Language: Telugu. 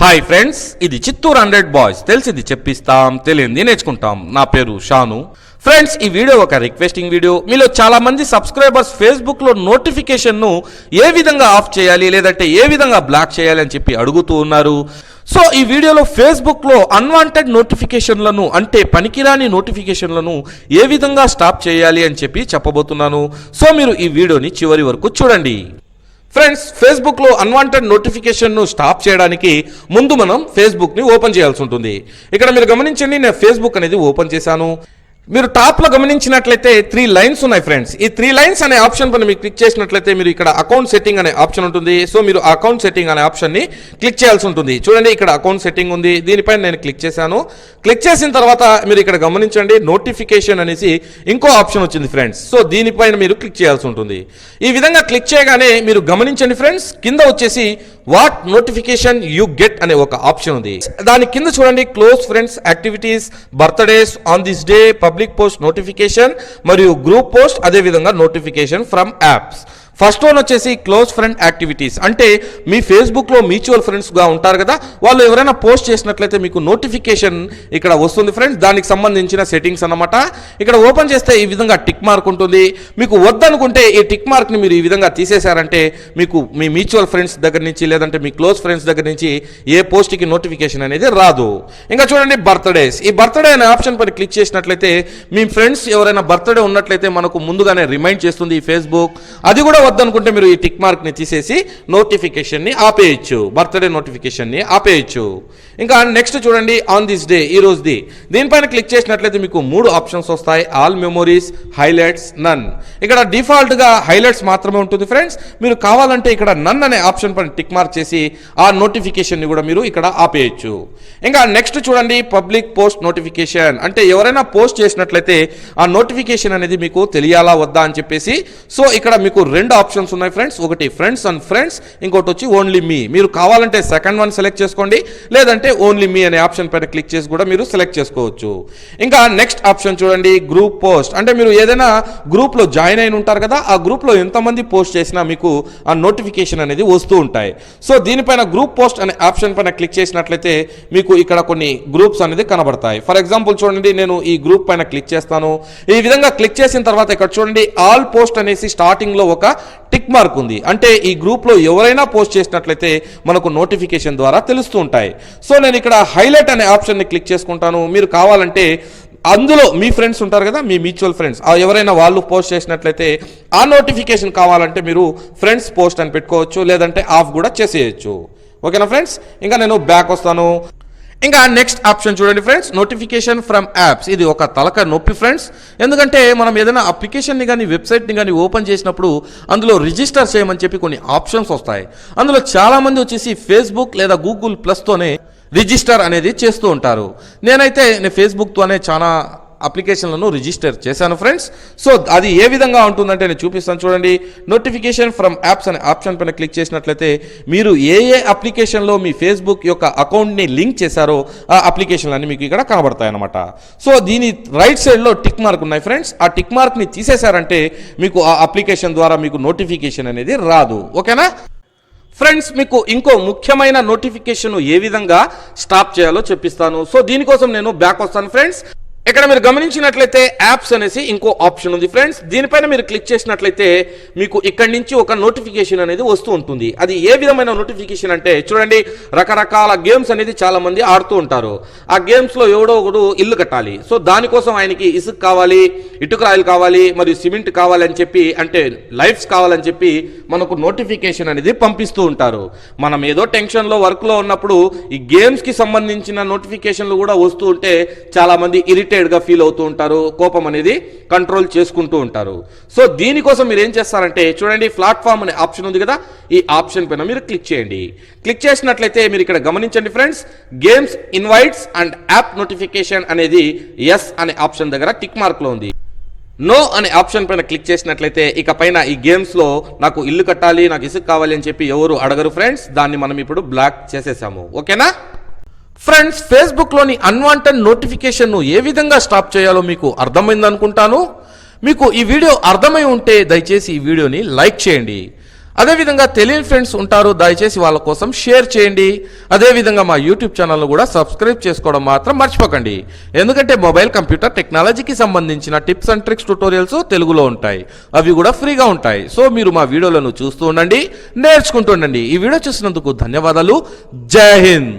హాయ్ ఫ్రెండ్స్ ఇది చిత్తూరు హండ్రెడ్ బాయ్స్. తెలిసింది చెప్పిస్తాం తెలియంది నేర్చుకుంటాం. నా పేరు షాను. ఫ్రెండ్స్ ఈ వీడియో ఒక రిక్వెస్టింగ్ వీడియో మీలో చాలా మంది సబ్స్క్రైబర్స్ ఫేస్బుక్లో నోటిఫికేషన్ను ఏ విధంగా ఆఫ్ చేయాలి లేదంటే ఏ విధంగా బ్లాక్ చేయాలి అని చెప్పి అడుగుతూ ఉన్నారు. సో ఈ వీడియోలో ఫేస్బుక్లో అన్వాంటెడ్ నోటిఫికేషన్లను అంటే పనికిరాని నోటిఫికేషన్లను ఏ విధంగా స్టాప్ చేయాలి అని చెప్పి చెప్పబోతున్నాను. సో మీరు ఈ వీడియోని చివరి వరకు చూడండి. ఫ్రెండ్స్ ఫేస్బుక్లో అన్వాంటెడ్ నోటిఫికేషన్ను స్టాప్ చేయడానికి ముందు మనం ఫేస్బుక్ని ఓపెన్ చేయాల్సి ఉంటుంది. ఇక్కడ మీరు గమనించండి నేను ఫేస్బుక్ అనేది ఓపెన్ చేశాను. మీరు టాప్లో గమనించినట్లయితే త్రీ లైన్స్ ఉన్నాయి ఫ్రెండ్స్. ఈ త్రీ లైన్స్ అనే ఆప్షన్ పైన మీరు క్లిక్ చేసినట్లయితే మీరు ఇక్కడ అకౌంట్ సెట్టింగ్ అనే ఆప్షన్ ఉంటుంది. సో మీరు అకౌంట్ సెట్టింగ్ అనే ఆప్షన్ని క్లిక్ చేయాల్సి ఉంటుంది. చూడండి ఇక్కడ అకౌంట్ సెట్టింగ్ ఉంది. దీనిపైన నేను క్లిక్ చేశాను. క్లిక్ చేసిన తర్వాత మీరు ఇక్కడ గమనించండి నోటిఫికేషన్ అనేసి ఇంకో ఆప్షన్ వచ్చింది ఫ్రెండ్స్. సో దీనిపైన మీరు క్లిక్ చేయాల్సి ఉంటుంది. ఈ విధంగా క్లిక్ చేయగానే మీరు గమనించండి ఫ్రెండ్స్ కింద వచ్చేసి వాట్ నోటిఫికేషన్ యూ గెట్ అనే ఒక ఆప్షన్ ఉంది. దాని కింద చూడండి close friends activities birthdays on this day public post notification మరియు గ్రూప్ పోస్ట్ అదే విధంగా notification from apps. First one వచ్చేసి క్లోజ్ ఫ్రెండ్ యాక్టివిటీస్ అంటే మీ ఫేస్బుక్లో మ్యూచువల్ ఫ్రెండ్స్గా ఉంటారు కదా వాళ్ళు ఎవరైనా పోస్ట్ చేసినట్లయితే మీకు నోటిఫికేషన్ ఇక్కడ వస్తుంది ఫ్రెండ్స్ దానికి సంబంధించిన సెట్టింగ్స్ అన్నమాట. ఇక్కడ ఓపెన్ చేస్తే ఈ విధంగా టిక్ మార్క్ ఉంటుంది. మీకు వద్దనుకుంటే ఈ టిక్ మార్క్ని మీరు ఈ విధంగా తీసేశారంటే మీకు మీ మ్యూచువల్ ఫ్రెండ్స్ దగ్గర నుంచి లేదంటే మీ క్లోజ్ ఫ్రెండ్స్ దగ్గర నుంచి ఏ పోస్ట్కి నోటిఫికేషన్ అనేది రాదు. ఇంకా చూడండి బర్త్డేస్ ఈ బర్త్డే అనే ఆప్షన్ పైన క్లిక్ చేసినట్లయితే మీ ఫ్రెండ్స్ ఎవరైనా బర్త్డే ఉన్నట్లయితే మనకు ముందుగానే రిమైండ్ చేస్తుంది ఈ ఫేస్బుక్ అది కూడా వద్దనుకుంటే మీరు ఈ టిక్ మార్క్ని తీసేసి నోటిఫికేషన్ని ఆపేయచ్చు. బర్త్డే నోటిఫికేషన్ని ఆపేయచ్చు. ఇంకా నెక్స్ట్ చూడండి ఆన్ దిస్ డే ఈ రోజుది దీనిపైన క్లిక్ చేసినట్లయితే మీకు మూడు ఆప్షన్స్ వస్తాయి. ఆల్ మెమోరీస్ హైలైట్స్ నన్ ఇక్కడ డిఫాల్ట్గా హైలైట్స్ మాత్రమే ఉంటుంది ఫ్రెండ్స్ మీరు కావాలంటే ఇక్కడ నన్ అనే ఆప్షన్ పైన టిక్ మార్క్ చేసి ఆ నోటిఫికేషన్ని కూడా మీరు ఇక్కడ ఆపేయచ్చు. ఇంకా నెక్స్ట్ చూడండి పబ్లిక్ పోస్ట్ నోటిఫికేషన్ అంటే ఎవరైనా పోస్ట్ చేసినట్లయితే ఆ నోటిఫికేషన్ అనేది మీకు తెలియాలా వద్దా అని చెప్పేసి సో ఇక్కడ మీకు రెండు ఆప్షన్స్ ఉన్నాయి ఫ్రెండ్స్ ఒకటి ఫ్రెండ్స్ అండ్ ఫ్రెండ్స్ ఇంకోటి వచ్చి ఓన్లీ మీ మీరు కావాలంటే సెకండ్ వన్ సెలెక్ట్ చేసుకోండి. లేదంటే ఓన్లీ మీ అనే ఆప్షన్ పైన క్లిక్ చేసి కూడా మీరు సెలెక్ట్ చేసుకోవచ్చు. ఇంకా నెక్స్ట్ ఆప్షన్ చూడండి గ్రూప్ పోస్ట్ అంటే మీరు ఏదైనా గ్రూప్లో జాయిన్ అయిన ఉంటారు కదా ఆ గ్రూప్లో ఎంతమంది పోస్ట్ చేసినా మీకు ఆ నోటిఫికేషన్ అనేది వస్తూ ఉంటాయి. సో దీనిపైన గ్రూప్ పోస్ట్ అనే ఆప్షన్ పైన క్లిక్ చేసినట్లయితే మీకు ఇక్కడ కొన్ని గ్రూప్స్ అనేది కనబడతాయి. ఫర్ ఎగ్జాంపుల్ చూడండి నేను ఈ గ్రూప్ పైన క్లిక్ చేస్తాను. ఈ విధంగా క్లిక్ చేసిన తర్వాత ఇక్కడ చూడండి ఆల్ పోస్ట్ అనేసి స్టార్టింగ్లో ఒక టిక్ మార్క్ ఉంది. అంటే ఈ గ్రూప్లో ఎవరైనా పోస్ట్ చేసినట్లయితే మనకు నోటిఫికేషన్ ద్వారా తెలుస్తూ ఉంటాయి. సో నేను ఇక్కడ హైలైట్ అనే ఆప్షన్ని క్లిక్ చేసుకుంటాను. మీరు కావాలంటే అందులో మీ ఫ్రెండ్స్ ఉంటారు కదా మీ మ్యూచువల్ ఫ్రెండ్స్ ఆ ఎవరైనా వాళ్ళు పోస్ట్ చేసినట్లయితే ఆ నోటిఫికేషన్ కావాలంటే మీరు ఫ్రెండ్స్ పోస్ట్ అని పెట్టుకోవచ్చు లేదంటే ఆఫ్ కూడా చేసేయచ్చు. ఓకేనా ఫ్రెండ్స్? ఇంకా నేను బ్యాక్ వస్తాను. ఇంకా నెక్స్ట్ ఆప్షన్ చూడండి ఫ్రెండ్స్ నోటిఫికేషన్ ఫ్రమ్ యాప్స్ ఇది ఒక తలక నొప్పి ఫ్రెండ్స్ ఎందుకంటే మనం ఏదైనా అప్లికేషన్ని కానీ వెబ్సైట్ని కానీ ఓపెన్ చేసినప్పుడు అందులో రిజిస్టర్ చేయమని చెప్పి కొన్ని ఆప్షన్స్ వస్తాయి. అందులో చాలామంది వచ్చేసి ఫేస్బుక్ లేదా గూగుల్ ప్లస్తోనే రిజిస్టర్ అనేది చేస్తూ ఉంటారు. నేనైతే నేను ఫేస్బుక్తోనే చాలా అప్లికేషన్లను రిజిస్టర్ చేశాను ఫ్రెండ్స్ సో అది ఏ విధంగా ఉంటుందంటే నేను చూపిస్తాను చూడండి. నోటిఫికేషన్ ఫ్రమ్ యాప్స్ అనే ఆప్షన్ పైన క్లిక్ చేసినట్లయితే మీరు ఏ ఏ అప్లికేషన్లో మీ ఫేస్బుక్ యొక్క అకౌంట్ని లింక్ చేశారో ఆ అప్లికేషన్లు అన్ని మీకు ఇక్కడ కనబడతాయన్నమాట. సో దీని రైట్ సైడ్లో టిక్ మార్క్ ఉన్నాయి ఫ్రెండ్స్ ఆ టిక్ మార్క్ని తీసేశారంటే మీకు ఆ అప్లికేషన్ ద్వారా మీకు నోటిఫికేషన్ అనేది రాదు. ఓకేనా? ఫ్రెండ్స్ మీకు ఇంకో ముఖ్యమైన నోటిఫికేషన్ ఏ విధంగా స్టాప్ చేయాలో చెప్పిస్తాను. సో దీనికోసం నేను బ్యాక్ వస్తాను ఫ్రెండ్స్ ఇక్కడ మీరు గమనించినట్లయితే యాప్స్ అనేసి ఇంకో ఆప్షన్ ఉంది ఫ్రెండ్స్. దీనిపైన మీరు క్లిక్ చేసినట్లయితే మీకు ఇక్కడి నుంచి ఒక నోటిఫికేషన్ అనేది వస్తూ ఉంటుంది. అది ఏ విధమైన నోటిఫికేషన్ అంటే చూడండి రకరకాల గేమ్స్ అనేది చాలా మంది ఆడుతూ ఉంటారు. ఆ గేమ్స్లో ఎవడో ఒకడు ఇల్లు కట్టాలి. సో దానికోసం ఆయనకి ఇసుక కావాలి ఇటుకరాయిలు కావాలి మరియు సిమెంట్ కావాలని చెప్పి అంటే లైఫ్స్ కావాలని చెప్పి మనకు నోటిఫికేషన్ అనేది పంపిస్తూ ఉంటారు. మనం ఏదో టెన్షన్లో వర్క్లో ఉన్నప్పుడు ఈ గేమ్స్కి సంబంధించిన నోటిఫికేషన్లు కూడా వస్తూ ఉంటే చాలామంది ఇరిటేట్గా ఫీల్ అవుతూ ఉంటారు కోపం అనేది కంట్రోల్ చేసుకుంటూ ఉంటారు. సో దీనికోసం మీరు ఏం చేస్తారంటే చూడండి ప్లాట్ఫామ్ అనే ఆప్షన్ ఉంది కదా ఈ ఆప్షన్ పైన మీరు క్లిక్ చేయండి. క్లిక్ చేసినట్లయితే మీరు ఇక్కడ గమనించండి friends games invites and app notification అనేది ఎస్ అనే ఆప్షన్ దగ్గర టిక్ మార్క్లో ఉంది. నో అనే ఆప్షన్ పైన క్లిక్ చేసినట్లయితే ఇక పైన ఈ గేమ్స్లో నాకు ఇల్లు కట్టాలి నాకు ఇసుక కావాలి అని చెప్పి ఎవరు అడగరు ఫ్రెండ్స్ దాన్ని మనం ఇప్పుడు బ్లాక్ చేసేసాము. ఓకేనా ఫ్రెండ్స్ ఫేస్బుక్లోని అన్వాంటెడ్ నోటిఫికేషన్ను ఏ విధంగా స్టాప్ చేయాలో మీకు అర్థమైందనుకుంటాను. మీకు ఈ వీడియో అర్థమై ఉంటే దయచేసి ఈ వీడియోని లైక్ చేయండి. అదేవిధంగా తెలియని ఫ్రెండ్స్ ఉంటారు దయచేసి వాళ్ళ కోసం షేర్ చేయండి. అదేవిధంగా మా యూట్యూబ్ ఛానల్ను కూడా సబ్స్క్రైబ్ చేసుకోవడం మాత్రం మర్చిపోకండి. ఎందుకంటే మొబైల్ కంప్యూటర్ టెక్నాలజీకి సంబంధించిన టిప్స్ అండ్ ట్రిక్స్ ట్యూటోరియల్స్ తెలుగులో ఉంటాయి. అవి కూడా ఫ్రీగా ఉంటాయి. సో మీరు మా వీడియోలను చూస్తూ ఉండండి నేర్చుకుంటూ ఉండండి. ఈ వీడియో చూసినందుకు ధన్యవాదాలు. జై హింద్!